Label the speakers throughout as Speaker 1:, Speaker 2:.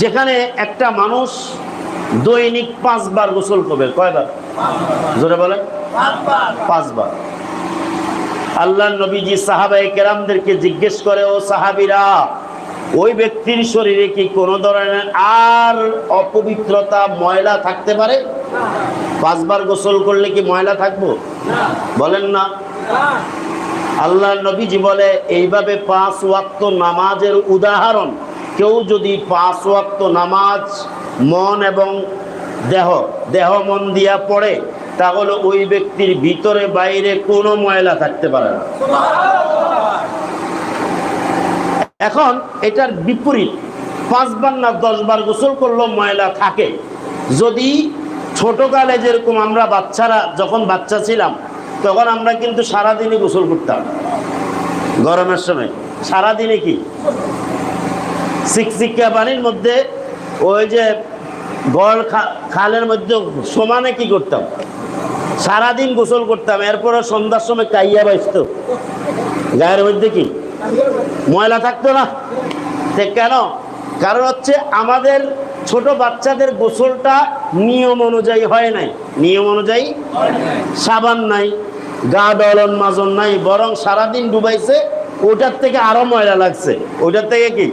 Speaker 1: যেখানে একটা মানুষ দৈনিক পাঁচবার গোসল করবে, কয়বার? জোরে বলেন। পাঁচবার। আল্লাহ নবীজি সাহাবাই কেরামদেরকে জিজ্ঞেস করে, ও সাহাবিরা, ওই ব্যক্তির শরীরে কি কোনো ধরনের আর অপবিত্রতা ময়লা থাকতে পারে? পাঁচবার গোসল করলে কি ময়লা থাকব? বলেন না। আল্লাহ নবীজি বলে, এইভাবে পাঁচ ওয়াক্ত নামাজের উদাহরণ কেউ যদি পাঁচ ওয়াক্ত নামাজ, মন এবং দেহ দেহ মন দিয়া পড়ে, তাহলে ওই ব্যক্তির ভিতরে বাইরে কোনো ময়লা থাকতে পারে না। এখন এটার বিপরীত পাঁচবার না দশবার গোসল করলেও ময়লা থাকে। যদি ছোটকালে যেরকম আমরা বাচ্চারা, যখন বাচ্চা ছিলাম, তখন আমরা কিন্তু সারাদিনই গোসল করতাম। গরমের সময়। সারাদিনে কি? শিকশিকা পানির মধ্যে ওই যে গড় খালের মধ্যে সমানে কি করতাম? সারাদিন গোসল করতাম, এরপরে সন্ধ্যার সময় কাইয়া বাঁচত গায়ের মধ্যে কি? ময়লা থাকতো না? কেন? কারণ হচ্ছে আমাদের ছোট বাচ্চাদের গোসলটা নিয়ম অনুযায়ী হয় নাই। নিয়ম অনুযায়ী সাবান নাই, গা ডলন মাজন নাই, বরং সারাদিন ডুবাইছে ওটার থেকে আরও ময়লা লাগছে। ওটার থেকে কি?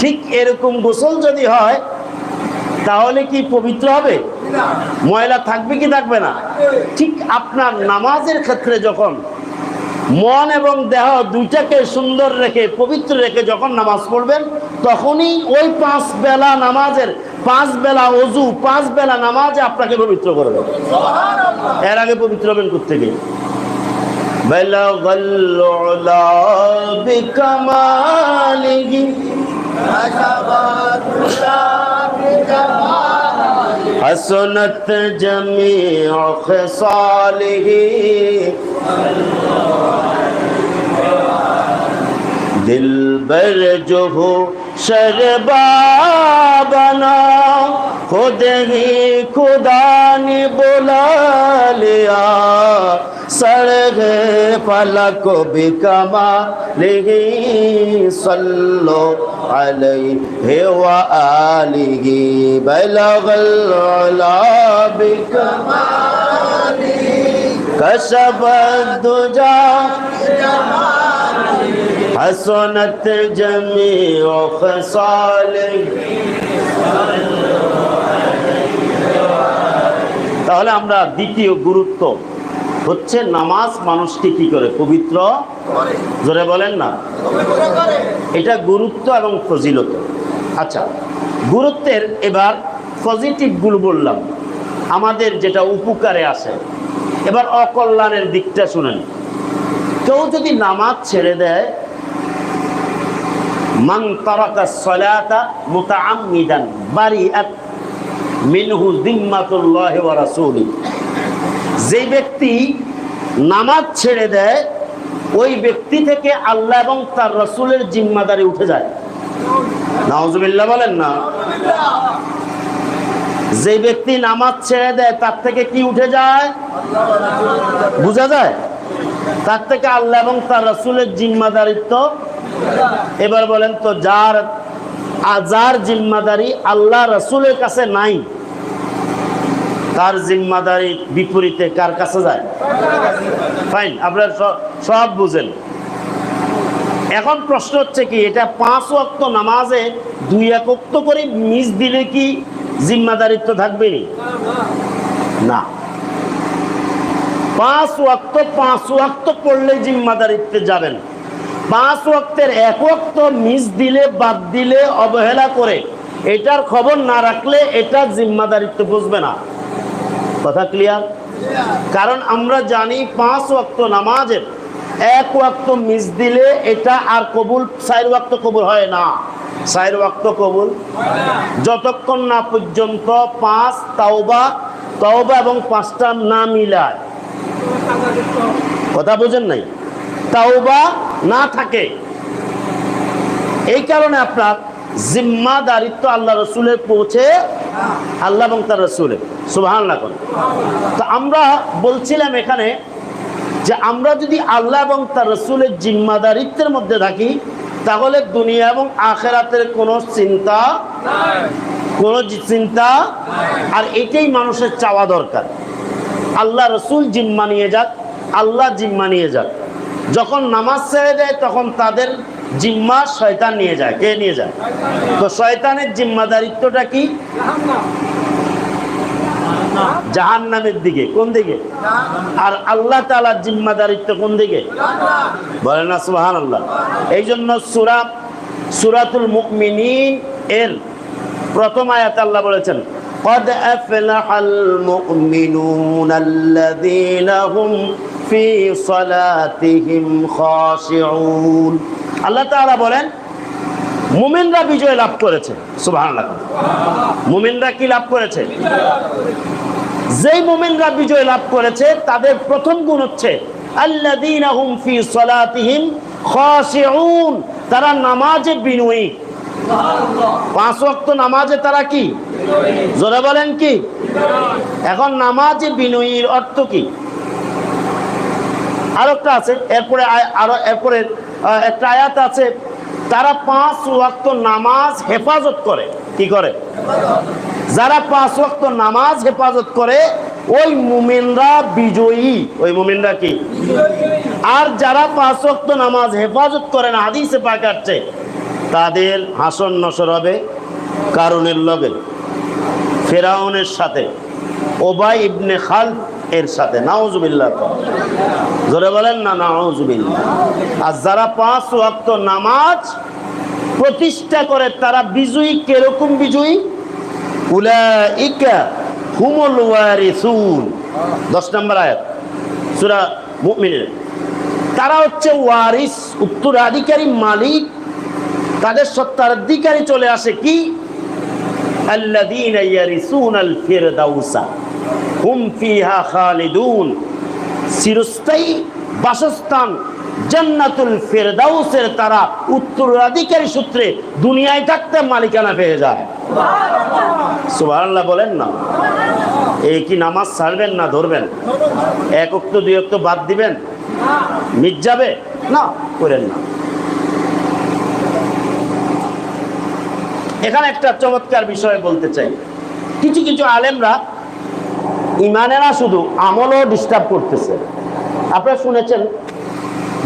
Speaker 1: ঠিক এরকম গোসল যদি হয়, তাহলে কি পবিত্র হবে? ময়লা থাকবে কি থাকবে না? ঠিক আপনার নামাজের ক্ষেত্রে যখন মন এবং দেহ দুইটাকে সুন্দর রেখে, পবিত্র রেখে যখন নামাজ পড়বেন, তখনই ওই পাঁচ বেলা নামাজের, পাঁচ বেলা অজু, পাঁচ বেলা নামাজে আপনাকে পবিত্র করবে এর আগে পবিত্র হবেন কোথেকে بلغ العلا بکماله. حسنت جميع خصاله. دل بر جو ہو شربا بنا خود ہی خدا نے بلا لیا۔ सड़ग फलक बिकमा लिही सल्लो अलई व आलिहि बलगल बिकमा दुजा हसनत जमी ओसाल তাহলে আমরা দ্বিতীয় গুরুত্ব হচ্ছে নামাজ মানুষকে কি করে? পবিত্র জোরে বলেন না। এটা গুরুত্ব এবং ফজিলত। আচ্ছা গুরুত্বের এবার পজিটিভগুলো বললাম। আমাদের যেটা উপকারে আসে। এবার অকল্যাণের দিকটা শুনেন। কেউ যদি নামাজ ছেড়ে দেয়, মান তারাকা সলাতা মুতাআম্মিদান বারিআত মিনহু জিম্মাতুল্লাহি ওয়া যে ব্যক্তি নামাজ ছেড়ে দেয়, ওই ব্যক্তি থেকে আল্লাহ এবং তার রসুলের জিম্মাদারি উঠে যায়। বলেন না। যে ব্যক্তি নামাজ ছেড়ে দেয়, তার থেকে কি উঠে যায়? বোঝা যায়? তার থেকে আল্লাহ এবং তার রসুলের জিম্মাদারিত্ব এবার বলেন তো, যার যার জিম্মাদারি আল্লাহ রসুলের কাছে নাই তার জিম্মাদারি বিপরীতে কার কাছে যায়? ফাইন আপনার সব বুঝেন। এখন প্রশ্ন হচ্ছে কি, এটা পাঁচ ওয়াক্ত নামাজে দুই এক ওয়াক্ত করে মিস দিলে কি জিম্মাদারিত্ব থাকবে না? পাঁচ ওয়াক্ত পাঁচ ওয়াক্ত পড়লে জিম্মাদারিত্বে যাবেন। পাঁচ ওয়াক্তের এক ওয়াক্ত মিস দিলে, বাদ দিলে অবহেলা করে, এটার খবর না রাখলে এটা জিম্মাদারিত্ব বুঝবে না। কথা ক্লিয়ার কারণ আমরা জানি পাঁচ ওয়াক্ত নামাজের এক ওয়াক্ত মিস দিলে এটা আর কবুল, চার ওয়াক্ত কবুল হয় না। চার ওয়াক্ত কবুল যতক্ষণ না পর্যন্ত পাঁচ তাওবা তাওবা এবং পাঁচটা না মিলায়। কথা বোঝেন নাই? তাওবা না থাকে। এই কারণে আপনার জিম্মাদারিত্ব আল্লাহ রসুলের পৌঁছে, আল্লাহ এবং তার রসুলের। সুবাহান করেন তো আমরা বলছিলাম এখানে যে আমরা যদি আল্লাহ এবং তার রসুলের জিম্মাদারিত্বের মধ্যে থাকি, তাহলে দুনিয়া এবং আখেরাতের কোনো চিন্তা কোনো চিন্তা আর এটাই মানুষের চাওয়া দরকার। আল্লাহ রসুল জিম্মা নিয়ে যাক, আল্লাহ জিম্মা নিয়ে যাক। যখন নামাজ ছেড়ে দেয়, তখন তাদের জিম্মা শয়তান নিয়ে যায়। কে নিয়ে যায়? তো শয়তানের জিম্মাদারিত্বটা কি? জাহান নামের দিকে কোন দিকে আর আল্লাহ তালার জিম্মাদারিত্ব কোন দিকে বলেন না সুহান আল্লাহ এই জন্য সুরা সুরাতুল মুকমিনিন এর প্রথম আয়াত আল্লাহ বলেছেন قد أفلح المؤمنون الذين هم في صلاتهم خاشعون আল্লাহ তাআলা বলেন মুমিনরা বিজয় লাভ করেছে। সুবহানাল্লাহ। মুমিনরা কি লাভ করেছে? যেই মুমিনরা বিজয় লাভ করেছে, তাদের প্রথম গুণ হচ্ছে তারা নামাজে বিনয়ী। পাঁচ ওয়াক্ত নামাজে তারা কি? জোরে বলেন কি? এখন নামাজে বিনয়ীর অর্থ কি? আর একটা আছে, এরপরে আরও এরপরে একটা আয়াত আছে তারা পাঁচ ওয়াক্ত নামাজ হেফাজত করে, কি করে? যারা পাঁচ ওয়াক্ত নামাজ হেফাজত করে, ওই মুমিনরা বিজয়ী। ওই মুমিনরা কি? আর যারা পাঁচ ওয়াক্ত নামাজ হেফাজত করে না, হাদিসে পাকাচ্ছে তাদের হাসন নসর হবে কারণের লগে। ফেরাউনের সাথে, ওবাই ইবনে খাল এর সাথে, নাউজুবিল্লাহ। জোরে বলেন না, নাউজুবিল্লাহ। আর যারা পাঁচ ওয়াক্ত নামাজ প্রতিষ্ঠা করে, তারা বিজয়ী, কীরকম বিজয়ী? তারা হচ্ছে ওয়ারিস, উত্তরাধিকারী মালিক। তাদের চলে আসে কি? বাসস্থান ফেরদাউসের তারা উত্তরাধিকারী সূত্রে দুনিয়ায় থাকতে মালিকানা পেয়ে যায়। বলেন না। এই কি নামাজ ছাড়বেন না ধরবেন? এক অক্ত, দুই অক্ত বাদ দিবেন? মিট যাবে? না, করেন না। এখানে একটা চমৎকার বিষয় বলতে চাই। কিছু কিছু আলেমরা ইমানেরা শুধু আমলও ডিস্টার্ব করতেছে। আপনারা শুনেছেন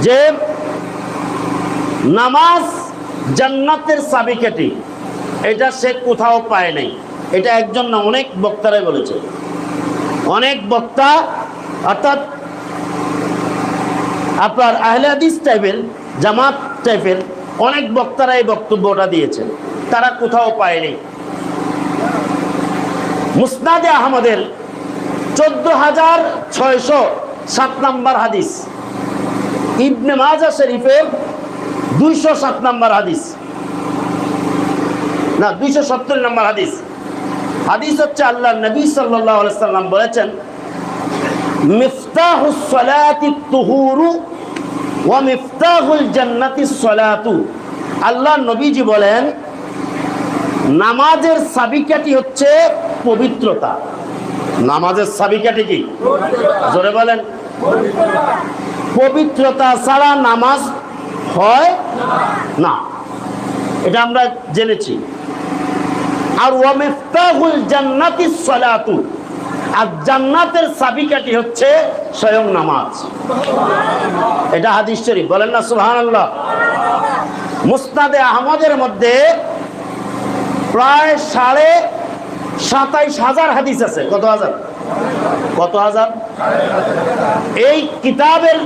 Speaker 1: যে নামাজ জান্নাতের চাবিকাঠি এটা সে কোথাও পায় নাই। এটা একজন না অনেক বক্তারাই বলেছে। অনেক বক্তা, অর্থাৎ আপনার আহলে হাদিস টাইপের জামাত টাইপের অনেক বক্তারা এই বক্তব্যটা দিয়েছে তারা কোথাও পায়নি মুসনাদে আহমদের চোদ্দ হাজার ছয়শো সাত নম্বর হাদিস। ইবনে মাজা শরীফের দুইশো সাত নম্বর হাদিস। না, দুইশো সত্তর নম্বর হাদিস। হাদিস হচ্ছে আল্লাহ নবী সাল্লাহ সাল্লাম বলেছেন, মিফতাহুস তুহুরু ওয়া মিফতাহুল জান্নাতি সলাতু। আল্লাহ নবীজি বলেন, নামাজের সাবিকাটি হচ্ছে পবিত্রতা। নামাজের সাবিকাটি কি? জোরে বলেন। পবিত্রতা ছাড়া নামাজ হয় না। এটা আমরা জেনেছি। আর ওয়ামিফতাহুল জান্নাতি সলাতু। আর জান্নাতের চাবিকাঠি হচ্ছে স্বয়ং নামাজ। এটা হাদিস শরীফ। বলেন না, সুবহানাল্লাহ। মুস্তাদে আহমদের মধ্যে প্রায় সাড়ে সাতাইশ হাজার হাদিস আছে। কত হাজার? কত হাজার? এই কিতাবের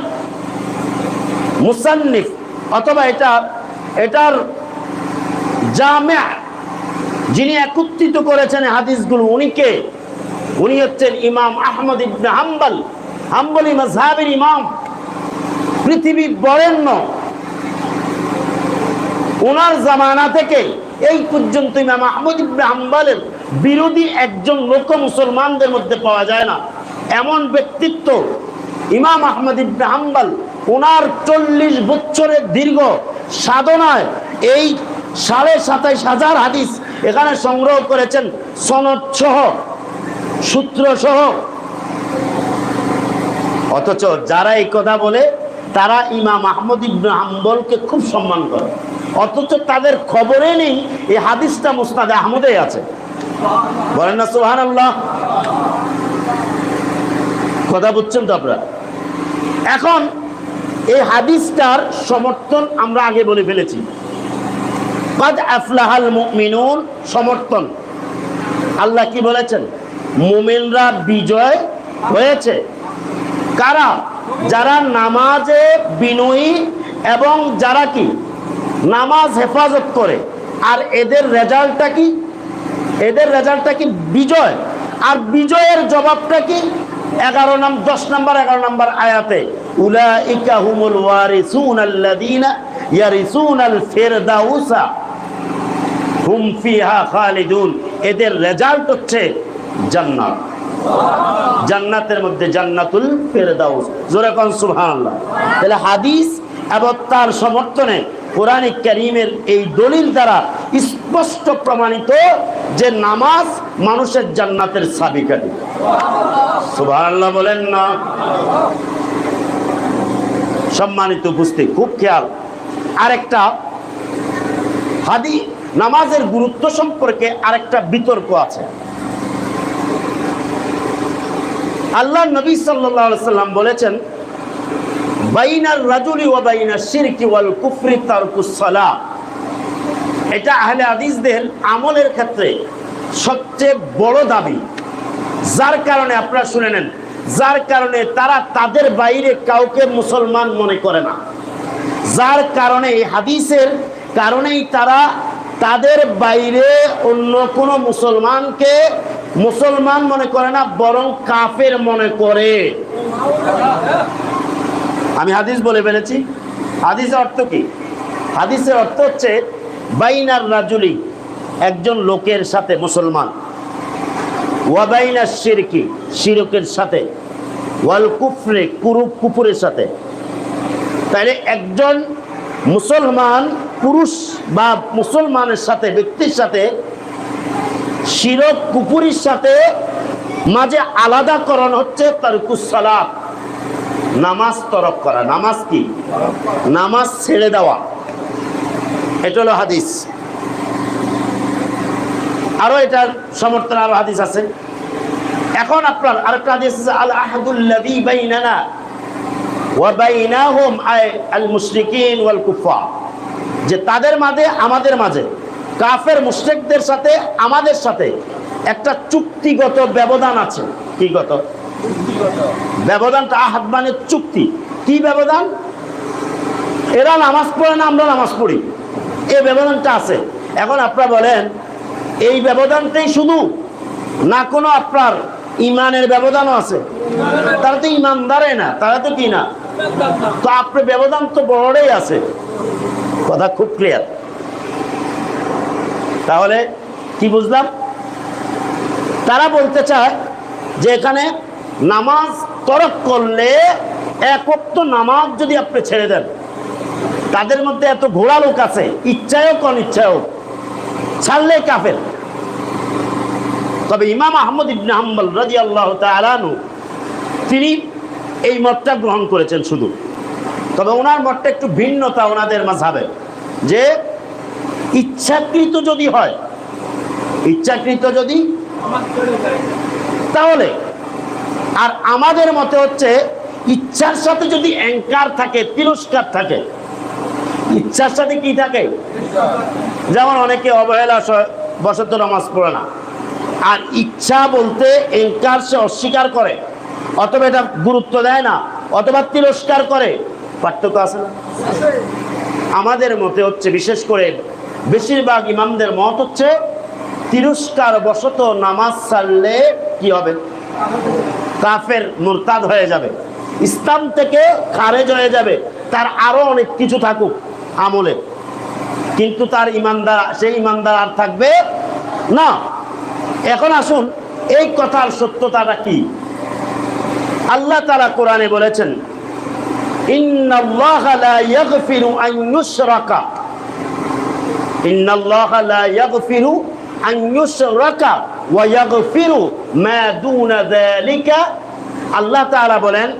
Speaker 1: মুসান্নিফ অথবা এটা এটার জামে যিনি একত্রিত করেছেন হাদিসগুলো উনি কে? উনি হচ্ছেন ইমাম আহমদ ইবনে হাম্বল হাম্বলি mazhaবের ইমাম। পৃথিবী বরেণ্য। ওনার জামানা থেকে এই পর্যন্ত ইমাম আহমদ ইবনে হাম্বলের বিরোধী একজন লোক মুসলমানদের মধ্যে পাওয়া যায় না। এমন ব্যক্তিত্ব ইমাম আহমদ ইবনে হাম্বল, ওনার চল্লিশ বছরের দীর্ঘ সাধনায় এই সাড়ে সাতাইশ হাজার হাদিস এখানে সংগ্রহ করেছেন। সনদ সহ, সূত্র সহ। অথচ যারা এই কথা বলে, তারা ইমাম আহমদ ইবনে হাম্বলকে খুব সম্মান করে। অথচ তাদের খবরে নেই, এই হাদিসটা মুস্তাদ আহমদে আছে। বলেন না সুহান আল্লাহ কথা বুঝছেন তো আপনারা? এখন এই হাদিসটার সমর্থন আমরা আগে বলে ফেলেছি। সমর্থন। আল্লাহ কি বলেছেন? মুমিনরা বিজয় হয়েছে। কারা? যারা নামাজে বিনয়ী এবং যারা কি? নামাজ হেফাজত করে। আর এদের রেজাল্টটা কি? এদের রেজাল্টটা কি বিজয়? আর বিজয়ের জবাবটা কি? এগারো নাম, দশ নম্বর, এগারো নাম্বার আয়াতে ওয়ারিসুন ইয়ারিসুনাল ফিরদাউসা খালিদুন। এদের রেজাল্ট হচ্ছে জান্নাত। জান্নাতের মধ্যে জান্নাতুল ফেরদাউস। জোরে কোন সুবহানাল্লাহ। তাহলে হাদিস এবং তার সমর্থনে কোরআন করিমের এই দলিল দ্বারা স্পষ্ট প্রমাণিত যে নামাজ মানুষের জান্নাতের সাবিকাটি সুবহানাল্লাহ বলেন না। সম্মানিত উপস্থিত, খুব খেয়াল। আরেকটা হাদি নামাজের গুরুত্ব সম্পর্কে আরেকটা বিতর্ক আছে। আল্লাহ নবী সাল্লাম বলেছেন বাইনার রাজুলি ও বাইনার শিরকি এটা আহলে হাদিসদের আমলের ক্ষেত্রে সবচেয়ে বড় দাবি। যার কারণে আপনারা শুনে নেন, যার কারণে তারা তাদের বাইরে কাউকে মুসলমান মনে করে না। যার কারণে এই হাদিসের কারণেই তারা তাদের বাইরে অন্য কোনো মুসলমানকে মুসলমান মনে করে না, বরং কাফের মনে করে। আমি হাদিস বলে ফেলেছি। হাদিসের অর্থ কি? হাদিসের অর্থ হচ্ছে, বাইনার রাজুলি একজন লোকের সাথে মুসলমান। ওয়াবাইনার শিরকি, শিরকের সাথে। ওয়াল কুফরে কুরু কুপুরের সাথে। তাহলে একজন মুসলমান, পুরুষ বা মুসলমানের সাথে, ব্যক্তির সাথে শিরক কুপুরির সাথে মাঝে আলাদাকরণ হচ্ছে তার কুসালাত নামাজ তরক করা। নামাজ কি? নামাজ ছেড়ে দেওয়া। এটা হলো হাদিস। আরও এটার সমর্থন, আরও হাদিস আছে। এখন আপনার আরেকটা হাদিস আছে আল আহাদুল্লাযী বাইনানা আল মুশরিকিন ওয়াল যে তাদের মাঝে, আমাদের মাঝে, কাফের মুশরিকদের সাথে, আমাদের সাথে একটা চুক্তিগত ব্যবধান আছে। কি ব্যবধানটা আহাদ মানে চুক্তি। কি ব্যবধান? এরা নামাজ পড়ে না আমরা নামাজ পড়ি। এই ব্যবধানটা আছে। এখন আপনারা বলেন, এই ব্যবধানটাই শুধু না কোনো আপনার ইমানের ব্যবধানও আছে? তারা তো ইমানদারে না, তারা তো কি না? তো আপনার ব্যবধান তো বড়ই আছে। কথা খুব ক্লিয়ার তাহলে কি বুঝলাম? তারা বলতে চায় যে এখানে নামাজ তরক করলে একত্র নামাজ যদি আপনি ছেড়ে দেন, তাদের মধ্যে এত ঘোড়া লোক আছে ইচ্ছায় হোক অনিচ্ছায় হোক ছাড়লে কাফের। তবে ইমাম আহমদ ইবনে হাম্বল রাজি আল্লাহ তালানু তিনি এই মতটা গ্রহণ করেছেন শুধু। তবে ওনার মতটা একটু ভিন্নতা ওনাদের মাঝাবে যে ইচ্ছাকৃত যদি হয়, ইচ্ছাকৃত যদি, তাহলে আর আমাদের মতে হচ্ছে, ইচ্ছার সাথে যদি অ্যাঙ্কার থাকে, তিরস্কার থাকে, ইচ্ছার সাথে কি থাকে? যেমন অনেকে অবহেলা বসত নামাজ পড়ে না। আর ইচ্ছা বলতে এনকার সে অস্বীকার করে, অথবা এটা গুরুত্ব দেয় না, অথবা তিরস্কার করে। পার্থক্য আছে না? আমাদের মতে হচ্ছে, বিশেষ করে বেশিরভাগ ইমামদের মত হচ্ছে, তিরস্কার বশত নামাজ ছাড়লে কি হবে? কাফের মুরতাদ হয়ে যাবে। ইসলাম থেকে খারেজ হয়ে যাবে। তার আরও অনেক কিছু থাকুক আমলে। কিন্তু তার ইমানদার, সেই ইমানদার আর থাকবে না। এখন আসুন, এই কথার সত্যতাটা কি? আল্লাহ তারা কোরআনে বলেছেন, ইন্নাল্লাহা আল্লাহ তাআলা বলেন,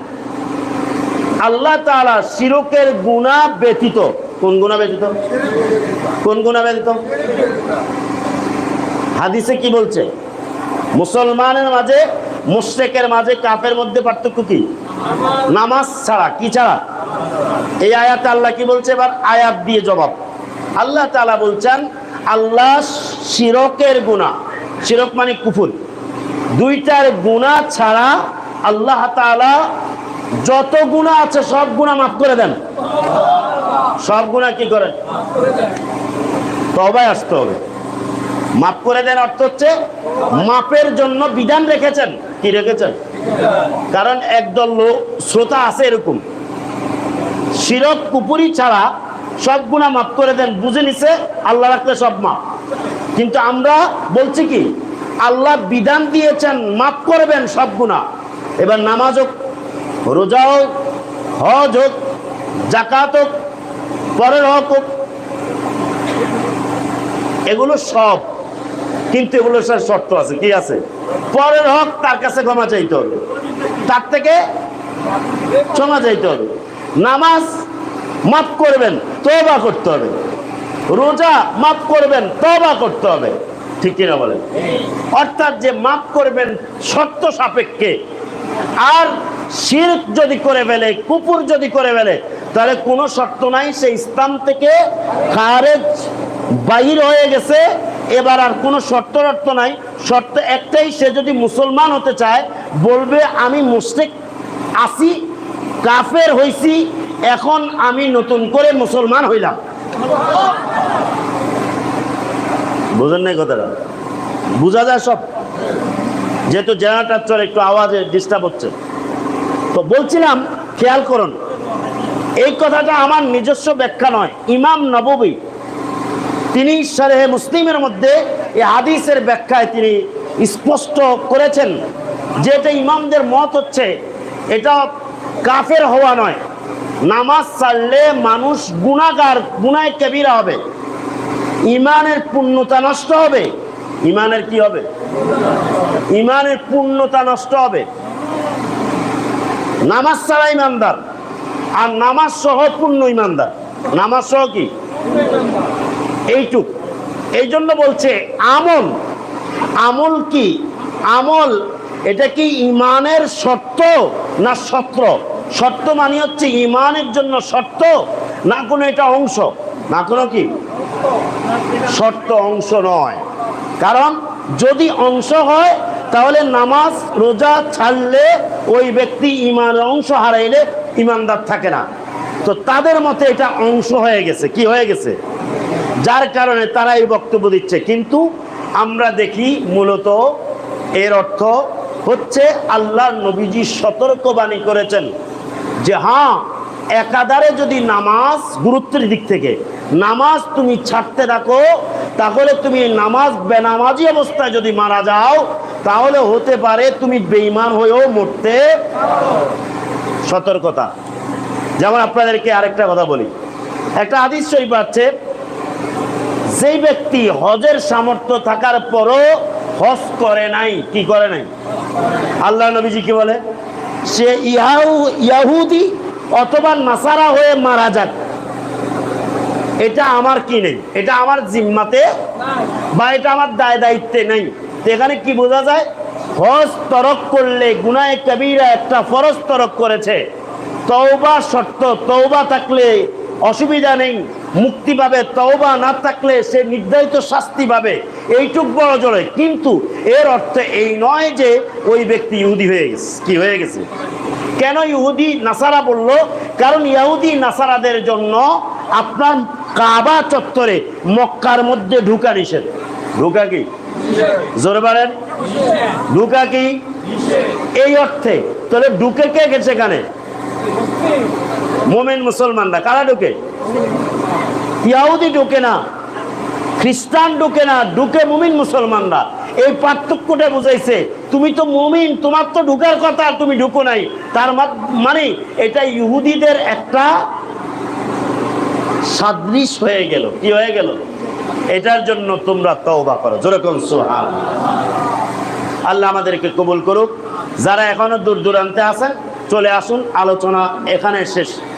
Speaker 1: আল্লাহ তাআলা শিরকের গুনাহ ব্যতীত, কোন গুণা ব্যতীত? কোন গুণা ব্যতীত? হাদিসে কি বলছে? মুসলমানের মাঝে, মুশরেকের মাঝে কাপের মধ্যে পার্থক্য কি? নামাজ ছাড়া, কি ছাড়া? এই আয়াত আল্লাহ কি বলছে? এবার আয়াত দিয়ে জবাব। আল্লাহ তাআলা বলছেন, আল্লাহ শিরকের গুণা শিরক মানে কুফুর। দুইটার গুণা ছাড়া আল্লাহ তাআলা যত গুণা আছে সব গুণা মাফ করে দেন। সব গুণা কি করেন? তবায় আসতে হবে। মাফ করে দেন অর্থ হচ্ছে মাপের জন্য বিধান রেখেছেন। কি রেখেছেন? কারণ একদল লোক, শ্রোতা আছে এরকম। শিরক কুপুরি ছাড়া সব গুণা মাফ করে দেন, বুঝে নিছে, আল্লাহ রাখলে সব মাপ কিন্তু আমরা বলছি কি, আল্লাহ বিধান দিয়েছেন, মাফ করবেন সব গুণা এবার নামাজ হোক, রোজা হোক, হজ হোক জাকাত হোক, পরের হক হোক, এগুলো সব। কিন্তু এগুলো স্যার শর্ত আছে, কি আছে? পরের হক তার কাছে ক্ষমা চাইতে হবে। তার থেকে ক্ষমা চাইতে হবে। নামাজ মাফ করবেন তবা করতে হবে। রোজা মাফ করবেন তবা করতে হবে। ঠিক কিনা বলেন? অর্থাৎ যে মাফ করবেন শর্ত সাপেক্ষে। আর শির্ক যদি করে ফেলে, কুপুর যদি করে ফেলে, তাহলে কোনো শর্ত নাই সে ইসলাম থেকে খারেজ বাহির হয়ে গেছে। এবার আর কোনো শর্ত অর্থ নাই। শর্ত একটাই, সে যদি মুসলমান হতে চায়, বলবে, আমি মুসলিক আসি কাফের হইছি, এখন আমি নতুন করে মুসলমান হইলাম। বুঝেন নাই কথাটা? বোঝা যায় সব। যেহেতু জেনারেটার চলে একটু আওয়াজে ডিস্টার্ব হচ্ছে। তো বলছিলাম, খেয়াল করুন, এই কথাটা আমার নিজস্ব ব্যাখ্যা নয়। ইমাম নববী, তিনি সারেহে মুসলিমের মধ্যে এই হাদিসের ব্যাখ্যায় তিনি স্পষ্ট করেছেন যে এটা ইমামদের মত হচ্ছে, এটা কাফের হওয়া নয়। নামাজ ছাড়লে মানুষ গুণাগার গুণায় কেবিরা হবে। ইমানের পূর্ণতা নষ্ট হবে। ইমানের কি হবে? ইমানের পূর্ণতা নষ্ট হবে। নামাজ ছাড়া ইমানদার আর নামাজ সহ পূর্ণ ইমানদার নামাজ সহ কি? এইটুক। এই জন্য বলছে, আমল। আমল কি? আমল, এটা কি ইমানের শর্ত না সত্র শর্ত মানে হচ্ছে ইমানের জন্য শর্ত, না কোনো এটা অংশ। না কোনো কি? শর্ত অংশ নয়। কারণ যদি অংশ হয়, তাহলে নামাজ, রোজা ছাড়লে ওই ব্যক্তি ইমানের অংশ হারাইলে ইমানদার থাকে না। তো তাদের মতে এটা অংশ হয়ে গেছে। কি হয়ে গেছে? যার কারণে তারা এই বক্তব্য দিচ্ছে। কিন্তু আমরা দেখি মূলত এর অর্থ হচ্ছে আল্লাহ নবীজি সতর্কবাণী করেছেন। যে হ্যাঁ একাধারে যদি নামাজ গুরুত্বের দিক থেকে, নামাজ তুমি ছাড়তে থাকো, তাহলে তুমি নামাজ বেনামাজি অবস্থায় যদি মারা যাও, তাহলে হতে পারে তুমি বেইমান হয়েও মরতে সতর্কতা। যেমন আপনাদেরকে আরেকটা কথা বলি। একটা আদিশ শরীফ আছে যেই ব্যক্তি হজের সামর্থ্য থাকার পরও হজ করে নাই, কি করে নাই? আল্লাহ নবীজি কি বলে? সে ইহাউ ইয়াহুদি অথবা নাসারা হয়ে মারা যাক। এটা আমার কি নেই? এটা আমার জিম্মাতে বা এটা আমার দায় দায়িত্বে নেই। এখানে কি বোঝা যায়? হজ তরক করলে গুনায় কবিরা একটা ফরজ তরক করেছে। তৌবা শর্ত তৌবা থাকলে অসুবিধা নেই। মুক্তি পাবে, তওবা না থাকলে সে নির্ধারিত শাস্তি পাবে। এইটুক বড় জোরে। কিন্তু এর অর্থ এই নয় যে ওই ব্যক্তি ইহুদি হয়ে গেছে। কি হয়ে গেছে? কেন ইহুদি নাসারা বলল? কারণ ইহুদি নাসারাদের জন্য আপনার কাবা চত্বরে মক্কার মধ্যে ঢুকা নিষেধ। ঢুকা কি? জোরে পারেন ঢুকা কি? এই অর্থে। তাহলে ঢুকে কে গেছে এখানে? মোমেন মুসলমানরা, কারা ঢুকে? ইয়াহুদি ঢুকে না, খ্রিস্টান ঢুকে না, ঢুকে মুমিন মুসলমানরা। এই পার্থক্যটা বুঝাইছে, তুমি তো মুমিন, তোমার তো ঢুকার কথা তুমি ঢুকো নাই। তার মানে এটা ইহুদিদের একটা সাদৃশ হয়ে গেল। কি হয়ে গেল? এটার জন্য তোমরা তওবা করো। যেরকম সুহান আল্লাহ আমাদেরকে কবুল করুক। যারা এখনও দূর দূরান্তে আছেন, চলে আসুন, আলোচনা এখানে শেষ।